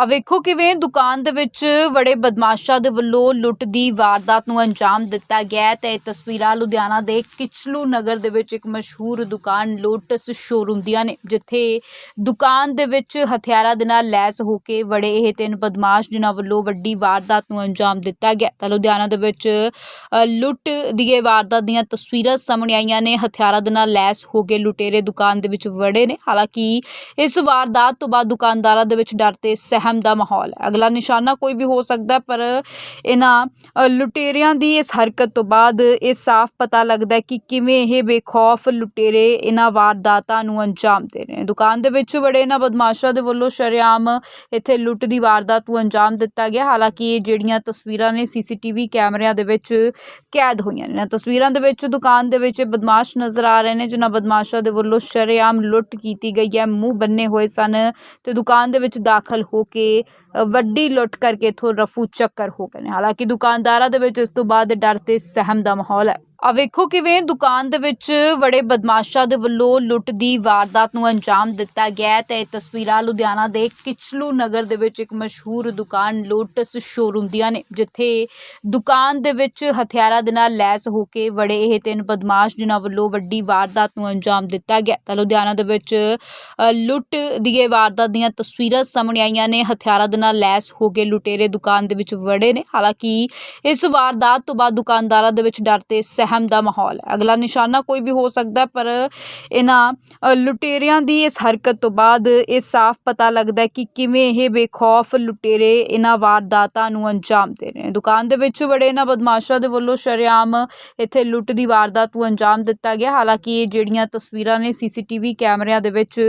ਆ ਵੇਖੋ ਕਿਵੇਂ ਦੁਕਾਨ ਦੇ ਵਿੱਚ ਬੜੇ ਬਦਮਾਸ਼ਾਂ ਦੇ ਵੱਲੋਂ ਲੁੱਟ ਦੀ ਵਾਰਦਾਤ ਨੂੰ ਅੰਜਾਮ ਦਿੱਤਾ ਗਿਆ ਹੈ ਤੇ ਇਹ ਤਸਵੀਰਾਂ ਲੁਧਿਆਣਾ ਦੇ ਕਿਚਲੂ ਨਗਰ ਦੇ ਵਿੱਚ ਇੱਕ ਮਸ਼ਹੂਰ ਦੁਕਾਨ ਲੋਟਸ ਸ਼ੋਰੂਮ ਦੀਆਂ ਨੇ, ਜਿੱਥੇ ਦੁਕਾਨ ਦੇ ਵਿੱਚ ਹਥਿਆਰਾਂ ਦੇ ਨਾਲ ਲੈਸ ਹੋ ਕੇ ਬੜੇ ਇਹ ਤਿੰਨ ਬਦਮਾਸ਼ ਜਿਨ੍ਹਾਂ ਵੱਲੋਂ ਵੱਡੀ ਵਾਰਦਾਤ ਨੂੰ ਅੰਜਾਮ ਦਿੱਤਾ ਗਿਆ। ਤਾਂ ਲੁਧਿਆਣਾ ਦੇ ਵਿੱਚ ਲੁੱਟ ਦੀ ਇਹ ਵਾਰਦਾਤ ਦੀਆਂ ਤਸਵੀਰਾਂ ਸਾਹਮਣੇ ਆਈਆਂ ਨੇ। ਹਥਿਆਰਾਂ ਦੇ ਨਾਲ ਲੈਸ ਹੋ ਕੇ ਲੁਟੇਰੇ ਦੁਕਾਨ ਦੇ ਵਿੱਚ ਵੜੇ ਨੇ। ਹਾਲਾਂਕਿ ਇਸ ਵਾਰਦਾਤ ਤੋਂ ਬਾਅਦ ਦੁਕਾਨਦਾਰਾਂ ਦੇ ਵਿੱਚ ਡਰ ਤੇ ਸਹਿਮ ਦਾ ਮਾਹੌਲ ਹੈ। ਅਗਲਾ ਨਿਸ਼ਾਨਾ ਕੋਈ ਵੀ ਹੋ ਸਕਦਾ ਪਰ ਇਹਨਾਂ ਲੁਟੇਰਿਆਂ ਦੀ ਇਸ ਹਰਕਤ ਤੋਂ ਬਾਅਦ ਇਹ ਸਾਫ਼ ਪਤਾ ਲੱਗਦਾ ਕਿ ਕਿਵੇਂ ਇਹ ਬੇਖੌਫ ਲੁਟੇਰੇ ਇਹਨਾਂ ਵਾਰਦਾਤਾਂ ਨੂੰ ਅੰਜਾਮ ਦੇ ਰਹੇ ਨੇ। ਦੁਕਾਨ ਦੇ ਵਿੱਚ ਬੜੇ ਇਹਨਾਂ ਬਦਮਾਸ਼ਾਂ ਦੇ ਵੱਲੋਂ ਸ਼ਰੇਆਮ ਇੱਥੇ ਲੁੱਟ ਦੀ ਵਾਰਦਾਤ ਨੂੰ ਅੰਜਾਮ ਦਿੱਤਾ ਗਿਆ। ਹਾਲਾਂਕਿ ਇਹ ਜਿਹੜੀਆਂ ਤਸਵੀਰਾਂ ਨੇ, ਸੀਸੀਟੀਵੀ ਕੈਮਰਿਆਂ ਦੇ ਵਿੱਚ ਕੈਦ ਹੋਈਆਂ ਨੇ। ਇਹਨਾਂ ਤਸਵੀਰਾਂ ਦੇ ਵਿੱਚ ਦੁਕਾਨ ਦੇ ਵਿੱਚ ਇਹ ਬਦਮਾਸ਼ ਨਜ਼ਰ ਆ ਰਹੇ ਨੇ, ਜਿਨ੍ਹਾਂ ਬਦਮਾਸ਼ਾਂ ਦੇ ਵੱਲੋਂ ਸ਼ਰੇਆਮ ਲੁੱਟ ਕੀਤੀ ਗਈ ਹੈ। ਮੂੰਹ ਬੰਨੇ ਹੋਏ ਸਨ ਤੇ ਦੁਕਾਨ ਦੇ ਵਿੱਚ ਦਾਖਲ ਹੋ ਕੇ ਅ, ਵੱਡੀ ਲੁੱਟ ਕਰਕੇ ਇਥੋਂ ਰਫੂ ਚੱਕਰ ਹੋ ਗਏ ਨੇ। ਹਾਲਾਂਕਿ ਦੁਕਾਨਦਾਰਾਂ ਦੇ ਵਿੱਚ ਇਸ ਤੋਂ ਬਾਅਦ ਡਰ ਤੇ ਸਹਿਮ ਦਾ ਮਾਹੌਲ ਹੈ। ਆ ਵੇਖੋ ਕਿਵੇਂ ਦੁਕਾਨ ਦੇ ਵਿੱਚ ਬੜੇ ਬਦਮਾਸ਼ਾਂ ਦੇ ਵੱਲੋਂ ਲੁੱਟ ਦੀ ਵਾਰਦਾਤ ਨੂੰ ਅੰਜਾਮ ਦਿੱਤਾ ਗਿਆ ਹੈ। ਤੇ ਇਹ ਤਸਵੀਰਾਂ ਲੁਧਿਆਣਾ ਦੇ ਕਿਚਲੂ ਨਗਰ ਦੇ ਵਿੱਚ ਇੱਕ ਮਸ਼ਹੂਰ ਦੁਕਾਨ ਲੋਟਸ ਸ਼ੋਰੂਮ ਦੀਆਂ ਨੇ, ਜਿੱਥੇ ਦੁਕਾਨ ਦੇ ਵਿੱਚ ਹਥਿਆਰਾਂ ਦੇ ਨਾਲ ਲੈਸ ਹੋ ਕੇ ਬੜੇ ਇਹ ਤਿੰਨ ਬਦਮਾਸ਼, ਜਿਨ੍ਹਾਂ ਵੱਲੋਂ ਵੱਡੀ ਵਾਰਦਾਤ ਨੂੰ ਅੰਜਾਮ ਦਿੱਤਾ ਗਿਆ। ਤਾਂ ਲੁਧਿਆਣਾ ਦੇ ਵਿੱਚ ਲੁੱਟ ਦੀ ਵਾਰਦਾਤ ਦੀਆਂ ਤਸਵੀਰਾਂ ਸਾਹਮਣੇ ਆਈਆਂ ਨੇ। ਹਥਿਆਰਾਂ ਦੇ ਨਾਲ ਲੈਸ ਹੋ ਕੇ ਲੁਟੇਰੇ ਦੁਕਾਨ ਦੇ ਵਿੱਚ ਵੜੇ ਨੇ। ਹਾਲਾਂਕਿ ਇਸ ਵਾਰਦਾਤ ਤੋਂ ਬਾਅਦ ਦੁਕਾਨਦਾਰਾਂ ਦੇ ਵਿੱਚ ਡਰ ਤੇ ਸਹਿਮ ਦਾ ਮਾਹੌਲ ਹੈ। ਅਗਲਾ ਨਿਸ਼ਾਨਾ ਕੋਈ ਵੀ ਹੋ ਸਕਦਾ, ਪਰ ਇਹਨਾਂ ਲੁਟੇਰਿਆਂ ਦੀ ਇਸ ਹਰਕਤ ਤੋਂ ਬਾਅਦ ਇਹ ਸਾਫ਼ ਪਤਾ ਲੱਗਦਾ ਕਿ ਕਿਵੇਂ ਇਹ ਬੇਖੌਫ ਲੁਟੇਰੇ ਇਹਨਾਂ ਵਾਰਦਾਤਾਂ ਨੂੰ ਅੰਜਾਮ ਦੇ ਰਹੇ ਨੇ। ਦੁਕਾਨ ਦੇ ਵਿੱਚ ਬੜੇ ਇਹਨਾਂ ਬਦਮਾਸ਼ਾਂ ਦੇ ਵੱਲੋਂ ਸ਼ਰੇਆਮ ਇੱਥੇ ਲੁੱਟ ਦੀ ਵਾਰਦਾਤ ਨੂੰ ਅੰਜਾਮ ਦਿੱਤਾ ਗਿਆ। ਹਾਲਾਂਕਿ ਇਹ ਜਿਹੜੀਆਂ ਤਸਵੀਰਾਂ ਨੇ, ਸੀਸੀਟੀਵੀ ਕੈਮਰਿਆਂ ਦੇ ਵਿੱਚ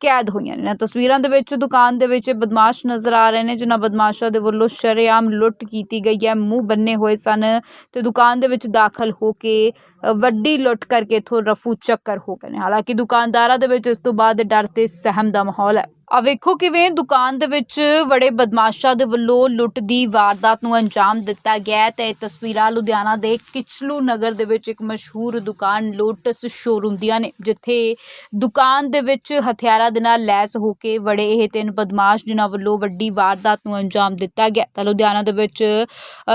ਕੈਦ ਹੋਈਆਂ ਨੇ। ਇਹਨਾਂ ਤਸਵੀਰਾਂ ਦੇ ਵਿੱਚ, ਦੁਕਾਨ ਦੇ ਵਿੱਚ ਇਹ ਬਦਮਾਸ਼ ਨਜ਼ਰ ਆ ਰਹੇ ਨੇ, ਜਿਨ੍ਹਾਂ ਬਦਮਾਸ਼ਾਂ ਦੇ ਵੱਲੋਂ ਸ਼ਰੇਆਮ ਲੁੱਟ ਕੀਤੀ ਗਈ ਹੈ। ਮੂੰਹ ਬੰਨੇ ਹੋਏ ਸਨ ਤੇ ਦੁਕਾਨ ਦੇ ਵਿੱਚ ਦਾਖਲ ਹੋ ਕੇ ਵੱਡੀ ਲੁੱਟ ਕਰਕੇ ਇਥੋਂ ਰਫੂ ਚੱਕਰ ਹੋ ਗਏ ਨੇ। ਹਾਲਾਂਕਿ ਦੁਕਾਨਦਾਰਾਂ ਦੇ ਵਿੱਚ ਇਸ ਤੋਂ ਬਾਅਦ ਡਰ ਤੇ ਸਹਿਮ ਦਾ ਮਾਹੌਲ ਹੈ। ਆ ਵੇਖੋ ਕਿਵੇਂ ਦੁਕਾਨ ਦੇ ਵਿੱਚ ਬੜੇ ਬਦਮਾਸ਼ਾਂ ਦੇ ਵੱਲੋਂ ਲੁੱਟ ਦੀ ਵਾਰਦਾਤ ਨੂੰ ਅੰਜਾਮ ਦਿੱਤਾ ਗਿਆ ਹੈ। ਤੇ ਇਹ ਤਸਵੀਰਾਂ ਲੁਧਿਆਣਾ ਦੇ ਕਿਚਲੂ ਨਗਰ ਦੇ ਵਿੱਚ ਇੱਕ ਮਸ਼ਹੂਰ ਦੁਕਾਨ ਲੋਟਸ ਸ਼ੋਰੂਮ ਦੀਆਂ ਨੇ, ਜਿੱਥੇ ਦੁਕਾਨ ਦੇ ਵਿੱਚ ਹਥਿਆਰਾਂ ਦੇ ਨਾਲ ਲੈਸ ਹੋ ਕੇ ਬੜੇ ਇਹ ਤਿੰਨ ਬਦਮਾਸ਼, ਜਿਨ੍ਹਾਂ ਵੱਲੋਂ ਵੱਡੀ ਵਾਰਦਾਤ ਨੂੰ ਅੰਜਾਮ ਦਿੱਤਾ ਗਿਆ। ਤਾਂ ਲੁਧਿਆਣਾ ਦੇ ਵਿੱਚ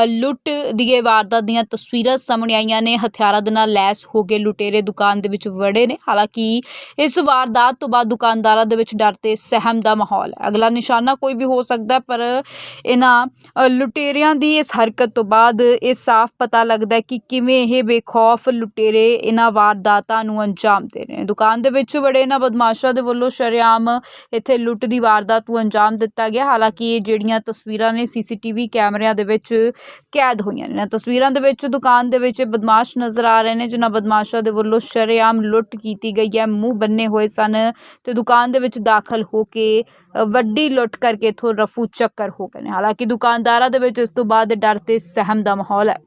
ਲੁੱਟ ਦੀ ਇਹ ਵਾਰਦਾਤ ਦੀਆਂ ਤਸਵੀਰਾਂ ਸਾਹਮਣੇ ਆਈਆਂ ਨੇ। ਹਥਿਆਰਾਂ ਦੇ ਨਾਲ ਲੈਸ ਹੋ ਕੇ ਲੁਟੇਰੇ ਦੁਕਾਨ ਦੇ ਵਿੱਚ ਵੜੇ ਨੇ। ਹਾਲਾਂਕਿ ਇਸ ਵਾਰਦਾਤ ਤੋਂ ਬਾਅਦ ਦੁਕਾਨਦਾਰਾਂ ਦੇ ਵਿੱਚ ਡਰ ਤੇ ਸਹਿਮ ਦਾ ਮਾਹੌਲ ਹੈ। ਅਗਲਾ ਨਿਸ਼ਾਨਾ ਕੋਈ ਵੀ ਹੋ ਸਕਦਾ ਪਰ ਇਹਨਾਂ ਲੁਟੇਰਿਆਂ ਦੀ ਇਸ ਹਰਕਤ ਤੋਂ ਬਾਅਦ ਇਹ ਸਾਫ਼ ਪਤਾ ਲੱਗਦਾ ਕਿ ਕਿਵੇਂ ਇਹ ਬੇਖੌਫ ਲੁਟੇਰੇ ਇਹਨਾਂ ਵਾਰਦਾਤਾਂ ਨੂੰ ਅੰਜਾਮ ਦੇ ਰਹੇ ਨੇ। ਦੁਕਾਨ ਦੇ ਵਿੱਚ ਬੜੇ ਇਹਨਾਂ ਬਦਮਾਸ਼ਾਂ ਦੇ ਵੱਲੋਂ ਸ਼ਰੇਆਮ ਇੱਥੇ ਲੁੱਟ ਦੀ ਵਾਰਦਾਤ ਨੂੰ ਅੰਜਾਮ ਦਿੱਤਾ ਗਿਆ। ਹਾਲਾਂਕਿ ਇਹ ਜਿਹੜੀਆਂ ਤਸਵੀਰਾਂ ਨੇ, ਸੀਸੀਟੀਵੀ ਕੈਮਰਿਆਂ ਦੇ ਵਿੱਚ ਕੈਦ ਹੋਈਆਂ ਨੇ। ਇਹਨਾਂ ਤਸਵੀਰਾਂ ਦੇ ਵਿੱਚ ਦੁਕਾਨ ਦੇ ਵਿੱਚ ਇਹ ਬਦਮਾਸ਼ ਨਜ਼ਰ ਆ ਰਹੇ ਨੇ, ਜਿਨ੍ਹਾਂ ਬਦਮਾਸ਼ਾਂ ਦੇ ਵੱਲੋਂ ਸ਼ਰੇਆਮ ਲੁੱਟ ਕੀਤੀ ਗਈ ਹੈ। ਮੂੰਹ ਬੰਨੇ ਹੋਏ ਸਨ ਤੇ ਦੁਕਾਨ ਦੇ ਵਿੱਚ ਦਾਖਲ ਹੋ ਕੇ ਅ, ਵੱਡੀ ਲੁੱਟ ਕਰਕੇ ਇਥੋਂ ਰਫੂ ਚੱਕਰ ਹੋ ਗਏ ਨੇ। ਹਾਲਾਂਕਿ ਦੁਕਾਨਦਾਰਾਂ ਦੇ ਵਿੱਚ ਇਸ ਤੋਂ ਬਾਅਦ ਡਰ ਤੇ ਸਹਿਮ ਦਾ ਮਾਹੌਲ ਹੈ।